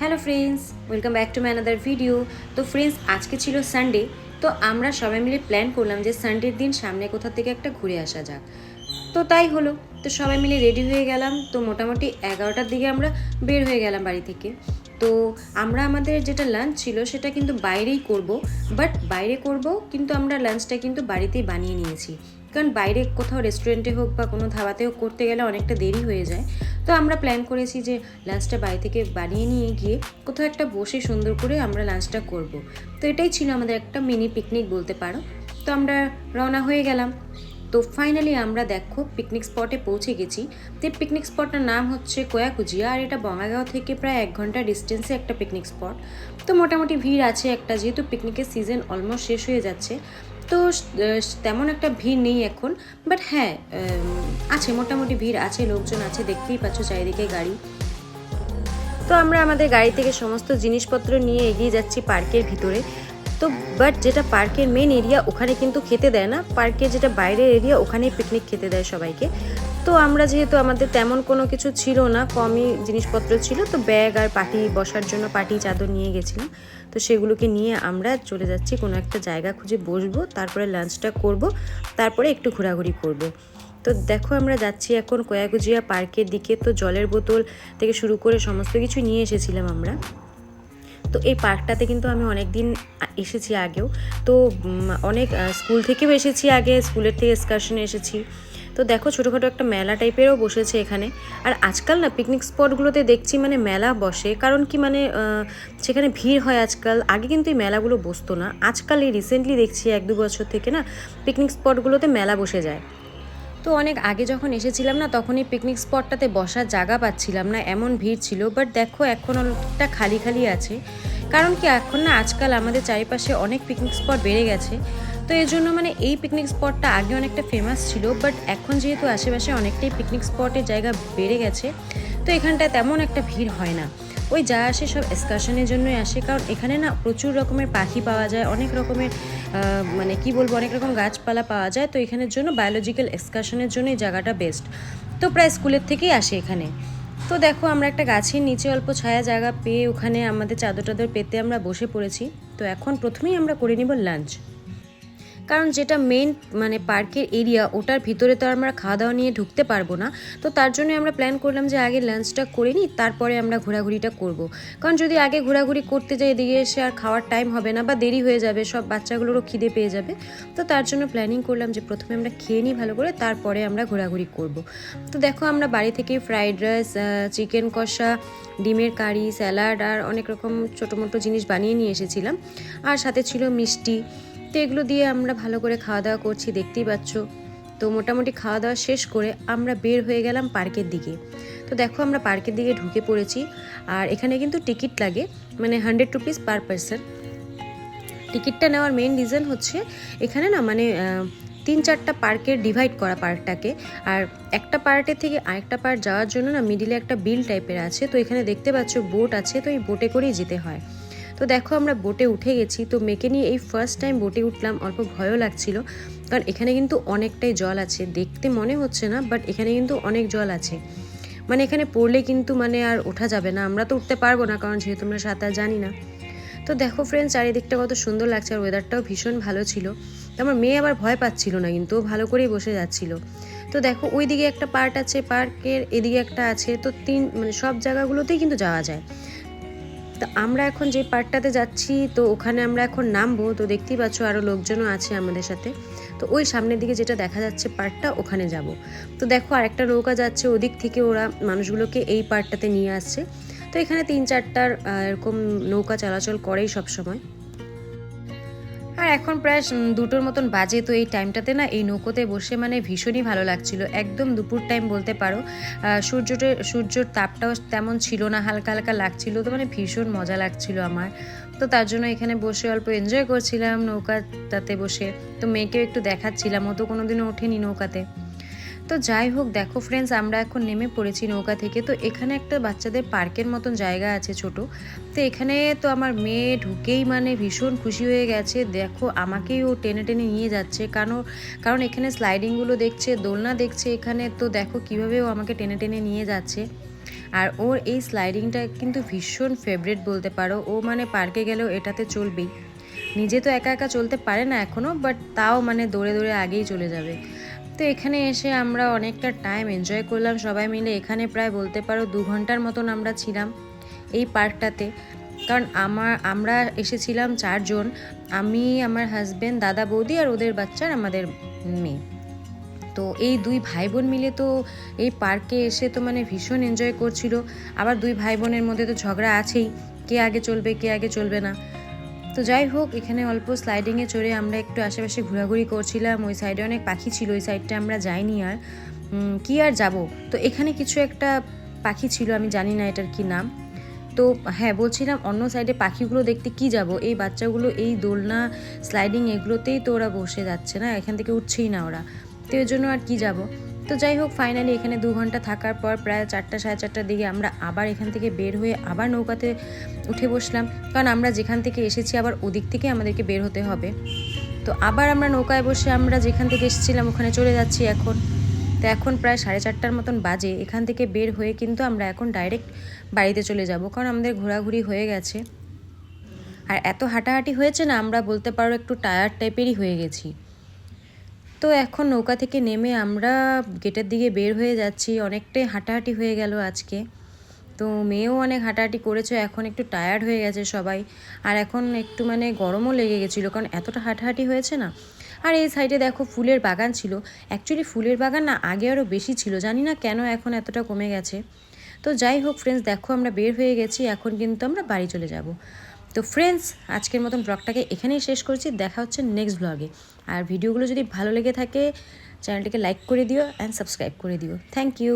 Hello friends welcome back to my another video তো friends আজকে ছিল সানডে তো আমরা সবাই মিলে প্ল্যান করলাম যে সানডের দিন সামনে কোথা থেকে একটা ঘুরে আসা যাক। তো তাই হলো। তো সবাই মিলে রেডি হয়ে গেলাম। তো মোটামুটি এগারোটার দিকে আমরা বের হয়ে গেলাম বাড়ি থেকে। তো আমরা আমাদের যেটা লাঞ্চ ছিল, সেটা কিন্তু বাইরেই করব। বাট বাইরে করব, কিন্তু আমরা লাঞ্চটা কিন্তু বাড়িতেই বানিয়ে নিয়েছি। কারণ বাইরে কোথাও রেস্টুরেন্টে হোক বা কোনো ধাবাতে হোক করতে গেলে অনেকটা দেরি হয়ে যায়। তো আমরা প্ল্যান করেছি যে লাঞ্চটা বাড়ি থেকে বানিয়ে নিয়ে গিয়ে কোথাও একটা বসে সুন্দর করে আমরা লাঞ্চটা করব। তো এটাই ছিল আমাদের একটা মিনি পিকনিক বলতে পারো। তো আমরা রওনা হয়ে গেলাম। তো ফাইনালি আমরা দেখো পিকনিক স্পটে পৌঁছে গেছি। তো পিকনিক স্পটটার নাম হচ্ছে কোয়াকুজিয়া আর এটা বঙ্গাগাঁও থেকে প্রায় এক ঘণ্টা ডিস্টেন্সে একটা পিকনিক স্পট তো মোটামুটি ভিড় আছে একটা, যেহেতু পিকনিকের সিজন অলমোস্ট শেষ হয়ে যাচ্ছে। তো তেমন একটা ভিড় নেই এখন বাট হ্যাঁ আছে, মোটামুটি ভিড় আছে, লোকজন আছে, দেখতেই পাচ্ছ চারিদিকে গাড়ি। তো আমরা আমাদের গাড়ি থেকে সমস্ত জিনিসপত্র নিয়ে এগিয়ে যাচ্ছি পার্কের ভিতরে। তো বাট যেটা পার্কের মেন এরিয়া ওখানে কিন্তু খেতে দেয় না। পার্কের যেটা বাইরের এরিয়া ওখানেই পিকনিক খেতে দেয় সবাইকে। তো আমরা যেহেতু আমাদের তেমন কোনো কিছু ছিল না, কমই জিনিসপত্র ছিল, তো ব্যাগ আর পাটি বসার জন্য পাটি, চাদর নিয়ে গেছিলাম। তো সেগুলোকে নিয়ে আমরা চলে যাচ্ছি, কোনো একটা জায়গা খুঁজে বসবো, তারপরে লাঞ্চটা করব, তারপরে একটু ঘোরাঘুরি করব। তো দেখো আমরা যাচ্ছি এখন কয়াকুজিয়া পার্কের দিকে, তো জলের বোতল থেকে শুরু করে সমস্ত কিছু নিয়ে এসেছিলাম আমরা। তো এই পার্কটাতে কিন্তু আমি অনেক দিন এসেছি আগেও, তো অনেক স্কুল থেকেও এসেছি আগে, স্কুলের থেকে এক্সকারশনে এসেছি। তো দেখো ছোটোখাটো একটা মেলা টাইপেরও বসেছে এখানে। আর আজকাল না পিকনিক স্পটগুলোতে দেখছি মানে মেলা বসে, কারণ কি মানে সেখানে ভিড় হয় আজকাল। আগে কিন্তু এই মেলাগুলো বসতো না। আজকাল এই রিসেন্টলি দেখছি এক দু বছর থেকে না পিকনিক স্পটগুলোতে মেলা বসে যায়। তো অনেক আগে যখন এসেছিলাম না, তখন এই পিকনিক স্পটটাতে বসার জায়গা পাচ্ছিলাম না, এমন ভিড় ছিল। বাট দেখো এখন অনেকটা খালি খালি আছে। কারণ কি এখন না আজকাল আমাদের চারিপাশে অনেক পিকনিক স্পট বেড়ে গেছে। তো এর জন্য মানে এই পিকনিক স্পটটা আগে অনেকটা ফেমাস ছিল বাট এখন যেহেতু আশেপাশে অনেকটাই পিকনিক স্পটের জায়গা বেড়ে গেছে, তো এখানটায় তেমন একটা ভিড় হয় না। ওই যা আসে সব এক্সকারশনের জন্যই আসে, কারণ এখানে না প্রচুর রকমের পাখি পাওয়া যায়, অনেক রকমের মানে কি বলব, অনেক রকম গাছপালা পাওয়া যায়, তো এখানের জন্য বায়োলজিক্যাল এক্সকারশনের জন্য এই জায়গাটা বেস্ট তো প্রায় স্কুলের থেকেই আসে এখানে। তো দেখো আমরা একটা গাছের নিচে অল্প ছায়া জায়গা পেয়ে ওখানে আমাদের চাদর টাদর পেতে আমরা বসে পড়েছি। তো এখন প্রথমেই আমরা করে নিব লাঞ্চ কারণ যেটা মেন মানে পার্কের এরিয়া ওটার ভিতরে তো আমরা খাওয়া দাওয়া নিয়ে ঢুকতে পারব না তো তার জন্য আমরা প্ল্যান করলাম যে আগে লাঞ্চটা করে নিই, তারপরে আমরা ঘোরাঘুরিটা করব। কারণ যদি আগে ঘোরাঘুরি করতে যাই, এদিকে এসে আর খাওয়ার টাইম হবে না বা দেরি হয়ে যাবে, সব বাচ্চাগুলোরও খিদে পেয়ে যাবে তো তার জন্য প্ল্যানিং করলাম যে প্রথমে আমরা খেয়ে নিই ভালো করে, তারপরে আমরা ঘোরাঘুরি করব। তো দেখো আমরা বাড়ি থেকে ফ্রাইড রাইস চিকেন কষা, ডিমের কারি স্যালাড আর অনেক রকম ছোটো মোটো জিনিস বানিয়ে নিয়ে এসেছিলাম আর সাথে ছিল মিষ্টি তো এগুলো দিয়ে আমরা ভালো করে খাওয়া দাওয়া করছি, দেখতেই পাচ্ছ। তো মোটামুটি খাওয়া দাওয়া শেষ করে আমরা বের হয়ে গেলাম পার্কের দিকে। তো দেখো আমরা পার্কের দিকে ঢুকে পড়েছি, আর এখানে কিন্তু টিকিট লাগে মানে হান্ড্রেড রুপিস পার পারসন টিকিটটা নেওয়ার মেন রিজন হচ্ছে, এখানে না মানে তিন চারটা পার্কের ডিভাইড করা পার্কটাকে। আর একটা পার্টের থেকে আরেকটা পার্ট যাওয়ার জন্য না মিডিলে একটা বিল টাইপের আছে। তো এখানে দেখতে পাচ্ছ বোট আছে, তো এই বোটে করেই যেতে হয়। তো দেখো আমরা বোটে উঠে গেছি, তো মেয়েকে নিয়ে এই ফার্স্ট টাইম বোটে উঠলাম, অল্প ভয়ও লাগছিল। কারণ এখানে কিন্তু অনেকটাই জল আছে, দেখতে মনে হচ্ছে না বাট এখানে কিন্তু অনেক জল আছে। মানে এখানে পড়লে কিন্তু মানে আর ওঠা যাবে না, আমরা তো উঠতে পারব না, কারণ যেহেতু আমরা সাঁতার জানি না। তো দেখো ফ্রেন্ড চারিদিকটা কত সুন্দর লাগছে, আর ওয়েদারটাও ভীষণ ভালো ছিল। তো আমার মেয়ে আবার ভয় পাচ্ছিল না, কিন্তু ভালো করেই বসে যাচ্ছিল। তো দেখো ওই দিকে একটা পার্ট আছে পার্কের এদিকে একটা আছে, তো তিন মানে সব জায়গাগুলোতেই কিন্তু যাওয়া যায়। তো আমরা এখন যে পার্টটাতে যাচ্ছি, তো ওখানে আমরা এখন নামবো। তো দেখতেই পাচ্ছ আরও লোকজনও আছে আমাদের সাথে। তো ওই সামনের দিকে যেটা দেখা যাচ্ছে পার্টটা ওখানে যাব। তো দেখো আরেকটা নৌকা যাচ্ছে, ওদিক থেকে ওরা মানুষগুলোকে এই পার্টটাতে নিয়ে আসছে। তো এখানে তিন চারটার এরকম নৌকা চলাচল করেই সব সময় আর এখন প্রায় দুটোর মতন বাজে। তো এই টাইমটাতে না এই নৌকোতে বসে মানে ভীষণই ভালো লাগছিল। একদম দুপুর টাইম বলতে পারো। সূর্যটা, সূর্যর তাপটাও তেমন ছিল না, হালকা হালকা লাগছিল। তো মানে ভীষণ মজা লাগছিল আমার। তো তার জন্য এখানে বসে অল্প এনজয় করছিলাম নৌকাটাতে বসে। তো মেয়েকেও একটু দেখাচ্ছিলাম। ও তো কোনোদিনও ওঠেনি নৌকাতে। তো যাই হোক, দেখো ফ্রেন্ডস আমরা এখন নেমে পড়েছি নৌকা থেকে। তো এখানে একটা বাচ্চাদের পার্কের মতন জায়গা আছে ছোট। তো এখানে তো আমার মেয়ে ঢুকেই মানে ভীষণ খুশি হয়ে গেছে। দেখো, আমাকেই ও টেনে টেনে নিয়ে যাচ্ছে। কারণ কারণ এখানে স্লাইডিংগুলো দেখছে, দোলনা দেখছে এখানে। তো দেখো কীভাবে ও আমাকে টেনে টেনে নিয়ে যাচ্ছে। আর ওর এই স্লাইডিংটা কিন্তু ভীষণ ফেভারিট বলতে পারো। ও মানে পার্কে গেলেও এটাতে চলবেই। নিজে তো একা একা চলতে পারে না এখনও বাট তাও মানে দৌড়ে দৌড়ে আগেই চলে যাবে। তো এখানে এসে আমরা অনেকটা টাইম এনজয় করলাম। সবাই মিলে এখানে প্রায় বলতে পারো দু ঘণ্টার মতন আমরা ছিলাম এই পার্কটাতে। কারণ আমার, আমরা এসেছিলাম চারজন আমি, আমার হাজব্যান্ড দাদা, বৌদি আর ওদের বাচ্চার আমাদের মেয়ে। তো এই দুই ভাই বোন মিলে তো এই পার্কে এসে তো মানে ভীষণ এনজয় করছিল। আবার দুই ভাই বোনের মধ্যে তো ঝগড়া আছেই, কে আগে চলবে, কে আগে চলবে না। তো যাই হোক, এখানে অল্প স্লাইডিংয়ে চড়ে আমরা একটু আশেপাশে ঘোরাঘুরি করছিলাম। ওই সাইডে অনেক পাখি ছিল, ওই সাইডটা আমরা যাইনি আর। কি আর যাব? তো এখানে কিছু একটা পাখি ছিল, আমি জানি না এটার কি নাম। তো হ্যাঁ বলছিলাম অন্য সাইডে পাখিগুলো দেখতে কি যাব? এই বাচ্চাগুলো এই দোলনা স্লাইডিং এগুলোতেই তো ওরা বসে যাচ্ছে না, এখান থেকে উঠছেই না ওরা। তো এর জন্য আর কি যাব? তো যাই হোক ফাইনালি এখানে দু ঘণ্টা থাকার পর প্রায় চারটা, সাড়ে চারটার দিকে আমরা আবার এখান থেকে বের হয়ে আবার নৌকাতে উঠে বসলাম। কারণ আমরা যেখান থেকে এসেছি আবার ওদিক থেকে আমাদেরকে বের হতে হবে। তো আবার আমরা নৌকায় বসে আমরা যেখান থেকে এসেছিলাম ওখানে চলে যাচ্ছি এখন। তো এখন প্রায় সাড়ে চারটার মতন বাজে। এখান থেকে বের হয়ে কিন্তু আমরা এখন ডাইরেক্ট বাড়িতে চলে যাব। কারণ আমাদের ঘোরাঘুরি হয়ে গেছে। আর এত হাঁটাহাঁটি হয়েছে না, আমরা বলতে পারো একটু টায়ার টাইপেরই হয়ে গেছি। তো এখন নৌকা থেকে নেমে আমরা গেটের দিকে বের হয়ে যাচ্ছি। অনেকটাই হাঁটাহাঁটি হয়ে গেল আজকে। তো মেয়েও অনেক হাঁটাহাঁটি করেছে, এখন একটু টায়ার্ড হয়ে গেছে সবাই। আর এখন একটু মানে গরমও লেগে গেছিল, কারণ এতটা হাঁটাহাঁটি হয়েছে না। আর এই সাইডে দেখো ফুলের বাগান ছিল। অ্যাকচুয়ালি ফুলের বাগান না আগে আরও বেশি ছিল, জানি না কেন এখন এতটা কমে গেছে। তো যাই হোক ফ্রেন্ডস দেখো আমরা বের হয়ে গেছি, এখন কিন্তু আমরা বাড়ি চলে যাব। তো ফ্রেন্ডস আজকের মতন ব্লগটাকে এখানেই শেষ করছি। দেখা হচ্ছে নেক্সট ব্লগে আর ভিডিওগুলো যদি ভালো লেগে থাকে চ্যানেলটিকে লাইক করে দিও অ্যান্ড সাবস্ক্রাইব করে দিও। Thank you